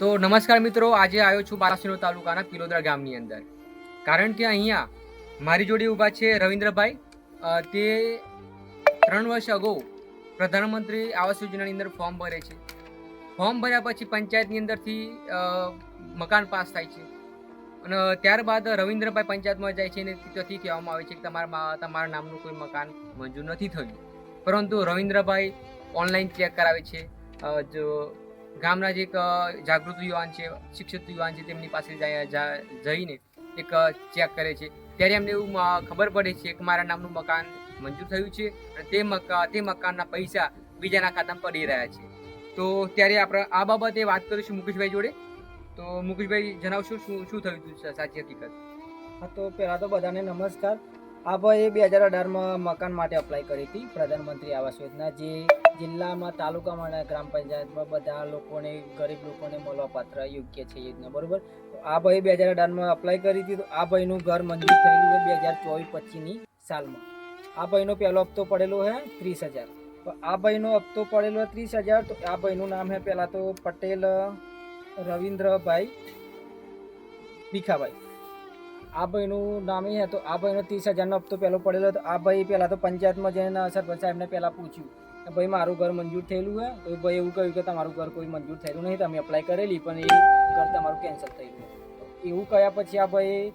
તો નમસ્કાર મિત્રો, આજે આવ્યો છું બારાસિનો તાલુકાના પિલોદરા ગામની અંદર. કારણ કે અહીંયા મારી જોડે ઊભા છે રવિન્દ્રભાઈ. તે ત્રણ વર્ષ અગાઉ પ્રધાનમંત્રી આવાસ યોજનાની અંદર ફોર્મ ભરે છે. ફોર્મ ભર્યા પછી પંચાયતની અંદરથી મકાન પાસ થાય છે. અને ત્યારબાદ રવિન્દ્રભાઈ પંચાયતમાં જાય છે અને ત્યાંથી કહેવામાં આવે છે કે તમારા તમારા નામનું કોઈ મકાન મંજૂર નથી થયું. પરંતુ રવિન્દ્રભાઈ ઓનલાઈન ચેક કરાવે છે. જો ગામના જે એક જાગૃત યુવાન છે, શિક્ષિત યુવાન છે, તેમની પાસે જઈને એક ચેક કરે છે. ત્યારે એમને એવું ખબર પડે છે કે મારા નામનું મકાન મંજૂર થયું છે અને તે મકા, તે મકાનના પૈસા બીજાના ખાતામાં પડી રહ્યા છે. તો ત્યારે આપણે આ બાબતે વાત કરીશું મુકેશભાઈ જોડે. તો મુકેશભાઈ જણાવશો શું શું થયું હતું સાચી હકીકત? હા, તો પહેલાં તો બધાને નમસ્કાર. આ ભાઈએ બે હજાર અઢારમાં મકાન માટે અપ્લાય કરી હતી, પ્રધાનમંત્રી આવાસ યોજના, જે જિલ્લામાં, તાલુકામાં અને ગ્રામ પંચાયતમાં બધા લોકોને, ગરીબ લોકોને મળવાપાત્ર યોગ્ય છે યોજના, બરાબર? તો આ ભાઈ બે હજાર અઢારમાં અપ્લાય કરી હતી, તો આ ભાઈનું ઘર મંજૂર થયેલું છે બે હજાર ચોવીસ પચીસની સાલમાં. આ ભાઈનો પહેલો હપ્તો પડેલો છે ત્રીસ હજાર. તો આ ભાઈનો હપ્તો પડેલો ત્રીસ હજાર, તો આ ભાઈનું નામ છે પહેલાં તો પટેલ રવિન્દ્રભાઈ ભીખાભાઈ. આ ભાઈનું નામ એ હતું. આ ભાઈનો ત્રીસ હજારનો હપ્તો પહેલો પડેલો હતો. આ ભાઈ પહેલાં તો પંચાયતમાં જઈને સરપંચ સાહેબને પહેલાં પૂછ્યું કે ભાઈ, મારું ઘર મંજૂર થયેલું છે? તો ભાઈ એવું કહ્યું કે તમારું ઘર કોઈ મંજૂર થયેલું નહીં. તમે અપ્લાય કરેલી, પણ એ ઘર તમારું કેન્સલ ગયું એવું કહ્યા પછી આ ભાઈ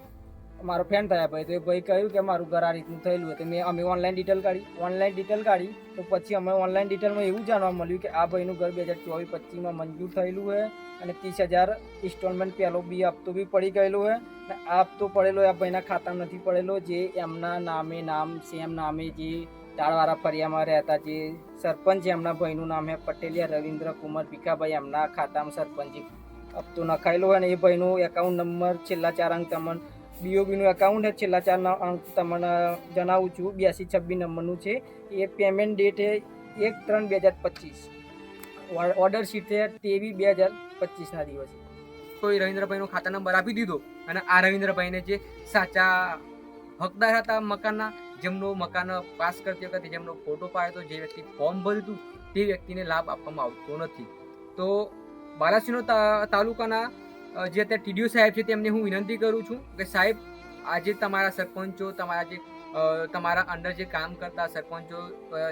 મારો ફ્રેન્ડ થયા ભાઈ તો એ ભાઈ કહ્યું કે મારું ઘર આ રીતનું થયેલું હતું મેં અમે ઓનલાઈન ડિટેલ કાઢી. ઓનલાઈન ડિટેલ કાઢી. તો પછી અમે ઓનલાઈન ડિટેલમાં એવું જાણવા મળ્યું કે આ ભાઈનું ઘર બે હજાર ચોવીસ પચીસમાં મંજૂર થયેલું છે અને ત્રીસ હજાર ઇન્સ્ટોલમેન્ટ પહેલો બી હપ્તો બી પડી ગયેલો છે. અને આ હપ્તો પડેલો આ ભાઈના ખાતામાં નથી પડેલો. જે એમના નામે નામ સેમ નામે જે ટાળવાળા ફરિયામાં રહેતા જે સરપંચ એમના ભાઈનું નામ છે પટેલિયા રવિન્દ્ર કુમાર ભીખાભાઈ. એમના ખાતામાં સરપંચ હપ્તો નખાયેલો અને એ ભાઈનું એકાઉન્ટ નંબર છેલ્લા ચાર અંક તમને બીઓબીનું એકાઉન્ટ છે. છેલ્લા ચાર અંક તમને જણાવું છું. બ્યાસી છવ્વીસ નંબરનું છે. એ પેમેન્ટ ડેટ છે એક ત્રણ બે હજાર પચીસ. ઓર્ડર શીટ છે તેવી બે હજાર પચીસના દિવસે. કોઈ રવિન્દ્રભાઈનો ખાતા નંબર આપી દીધો. અને આ રવિન્દ્રભાઈને જે સાચા હકદાર હતા મકાનના, જેમનો મકાન પાસ કરતી વખતે જેમનો ફોટો પાડ્યો હતો, જે વ્યક્તિ ફોર્મ ભર્યું હતું, તે વ્યક્તિને લાભ આપવામાં આવતો નથી. તો બાલાસિનો તા- તાલુકાના જે અત્યારે ટીડીઓ સાહેબ છે તેમને હું વિનંતી કરું છું કે સાહેબ, આજે તમારા સરપંચો, તમારા જે તમારા અંડર જે કામ કરતા સરપંચો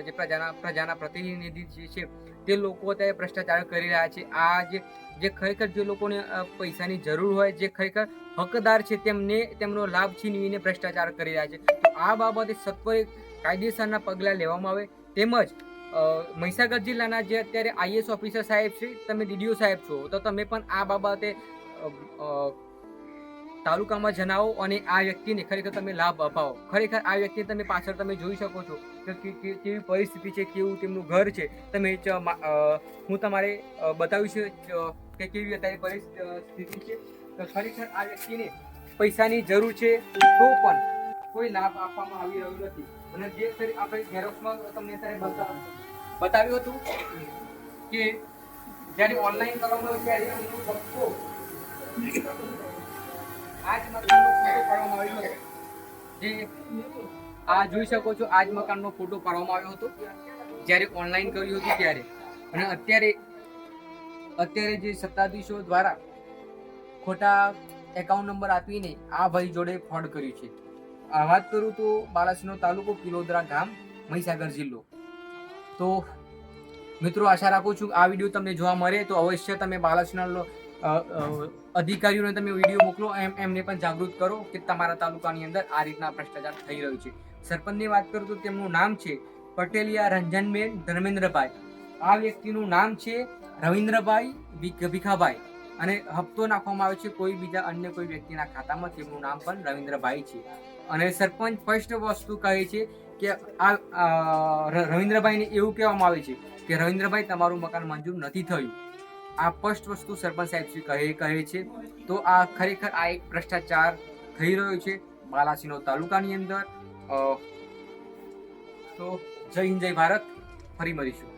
જે પ્રજાના પ્રજાના પ્રતિનિધિ જે છે, તે લોકો અત્યારે ભ્રષ્ટાચાર કરી રહ્યા છે. આ જે જે ખરેખર જે લોકોને પૈસાની જરૂર હોય, જે ખરેખર હકદાર છે તેમને, તેમનો લાભ છીનવીને ભ્રષ્ટાચાર કરી રહ્યા છે. આ બાબતે સત્વરે કાયદેસરના પગલાં લેવામાં આવે. તેમજ મહીસાગર જિલ્લાના જે અત્યારે આઈએસ ઓફિસર સાહેબ છે, તમે ડીડીઓ સાહેબ છો, તો તમે પણ આ બાબતે તાલુકામાં જણાવો અને આ વ્યક્તિને ખરેખર તમે લાભ અપાવો. ખરેખર આ વ્યક્તિને તમે પાછળ તમે જોઈ શકો છો કે કેવી પરિસ્થિતિ છે, કેવું તેમનું ઘર છે. તમે હું તમારે બતાવીશ કે કેવી અત્યારે પરિસ્થિતિ છે. તો ખરેખર આ વ્યક્તિને પૈસાની જરૂર છે તો પણ કોઈ લાભ આપવામાં આવી રહ્યો નથી. અને જે આપણે ઝેરોક્સમાં તમને અત્યારે બતાવ્યું હતું કે જ્યારે ઓનલાઈન કરવામાં ત્યારે એમનો જે આ જોઈ શકો છો આ જ મકાનનો ફોટો પાડવામાં આવ્યો હતો. જ્યારે ઓનલાઈન કર્યું હતું ત્યારે. અને અત્યારે અત્યારે જે સત્તાધીશો દ્વારા ખોટા એકાઉન્ટ નંબર આપીને આ ભાઈ જોડે ફ્રોડ કર્યું છે. આ વાત કરું તો બાલાસિનો તાલુકો કિલોદરા ગામ મહીસાગર જિલ્લો. તો મિત્રો આશા રાખું છું આ વીડિયો તમને જોવા મળે તો અવશ્ય તમે અ, અધિકારીઓને તમે વીડિયો મોકલો, એમ, એમને પણ જાગૃત કરો કે તમારા તાલુકાની અંદર આ રીતના ભ્રષ્ટાચાર થઈ રહ્યું છે. સરપંચની વાત કરું તો તેમનું નામ છે પટેલિયા રંજનબેન ધર્મેન્દ્રભાઈ. આ વ્યક્તિનું નામ છે રવિન્દ્રભાઈ ભીખ- ભીખાભાઈ. અને હપ્તો નાખવામાં આવે છે કોઈ બીજા અન્ય કોઈ વ્યક્તિના ખાતામાં, તેમનું નામ પણ રવિન્દ્રભાઈ છે. અને સરપંચ ફર્સ્ટ વસ્તુ કહે છે કે આ રવિન્દ્રભાઈને એવું કહેવામાં આવે છે કે રવિન્દ્રભાઈ, તમારું મકાન મંજૂર નથી થયું. આ સ્પષ્ટ વસ્તુ સરપંચ સાહેબ શ્રી કહે કહે છે. તો આ ખરેખર આ એક ભ્રષ્ટાચાર થઈ રહ્યો છે બાલાસિનો તાલુકાની અંદર. તો જય હિન્દ, જય ભારત. ફરી મળીશું.